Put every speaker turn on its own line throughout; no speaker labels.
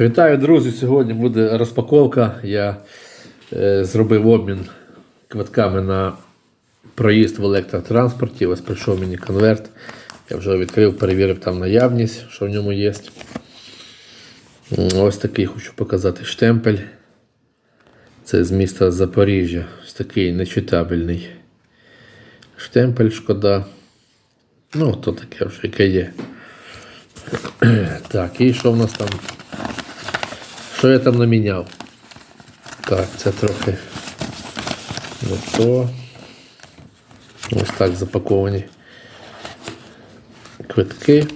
Вітаю, друзі! Сьогодні буде розпаковка. Я е, зробив обмін квитками на проїзд в електротранспорті. Ось прийшов мені конверт. Я вже відкрив, перевірив там наявність, що в ньому є. Ось такий хочу показати штемпель. Це з міста Запоріжжя. Ось такий нечитабельний штемпель, шкода. Ну, то таке вже яке є. Так, і що в нас там? Що я там наміняв? Так, це трохи не то. Ось так запаковані квитки.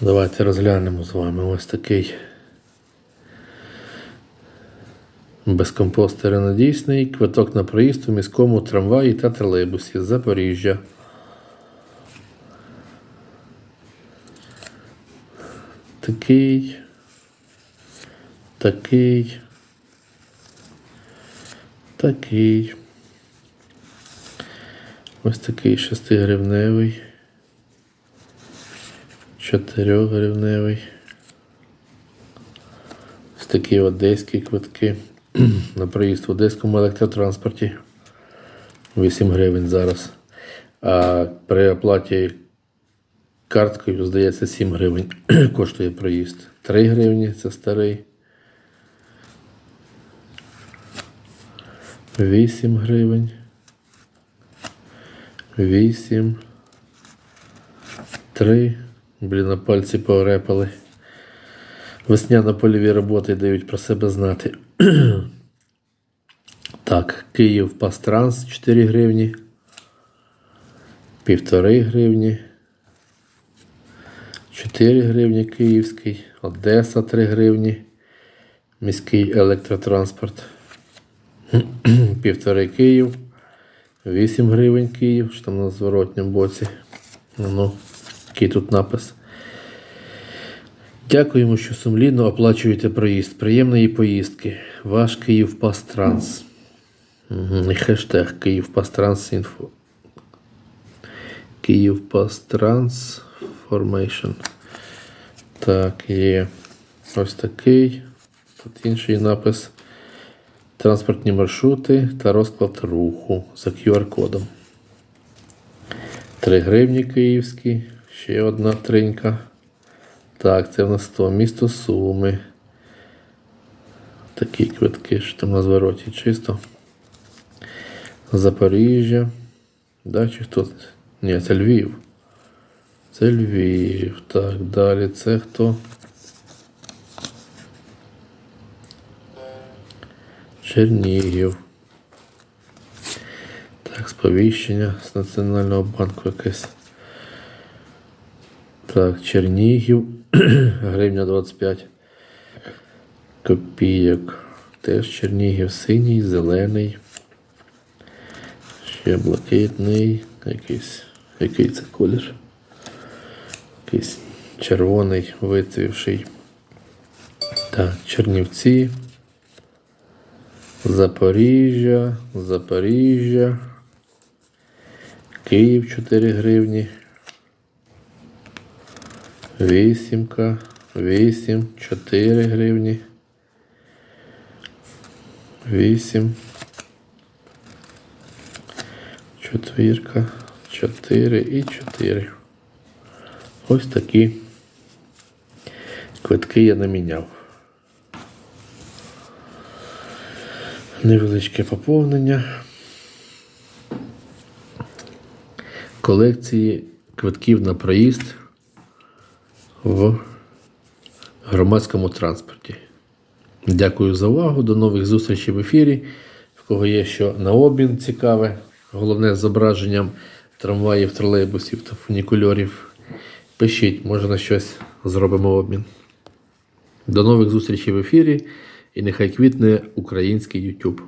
Давайте розглянемо з вами ось такий безкомпостеронадійсний квиток на проїзд у міському трамваї та тролейбусі з Запоріжжя. Такий. Такий. Такий. Ось такий 6-гривневий. 4-гривневий. Ось такі одеські квитки на проїзд в одеському електротранспорті. 8 гривень зараз. А при оплаті карткою, здається, 7 гривень коштує проїзд. 3 гривні це старий. 8 гривень. 8. 3. Блін, на пальці порепали. Весняно-польові роботи дають про себе знати. так, Київ Пастранс 4 гривні. Півтори гривні. 4 гривні київський. Одеса 3 гривні. Міський електротранспорт. Півтори Київ. 8 гривень Київ, що там на зворотньому боці. Ну, який тут напис. Дякуємо, що сумлінно оплачуєте проїзд. Приємної поїздки. Ваш Київ Пастранс. Угу. Хештег Київ Пастранс інфо. Київ Пастранс Formation. Так, є ось такий. Тут інший напис. Транспортні маршрути та розклад руху за QR-кодом. 3 гривні київські. Ще одна тринька. Так, це в нас то місто Суми. Такі квитки, що там на звороті чисто. Запоріжжя. Да, чи хто? Ні, це Львів. Це Львів. Так, далі це хто? Чернігів. Так, сповіщення з Національного банку якесь. Так, Чернігів. Гривня 25 копійок. Теж Чернігів синій, зелений. Ще блакитний. Якийсь. Який це колір? Якийсь червоний, вицвівший. Так, Чернівці. Запоріжжя, Запоріжжя. Київ 4 гривні. Вісімка, вісім, чотири гривні. Вісім. Четвірка, чотири і чотири. Ось такі квитки я наміняв. Невеличке поповнення. Колекції квитків на проїзд в громадському транспорті. Дякую за увагу. До нових зустрічей в ефірі. В кого є що на обмін цікаве, головне з зображенням трамваїв, тролейбусів та фунікульорів. Пишіть, може на щось зробимо обмін. До нових зустрічей в ефірі і нехай квітне український YouTube.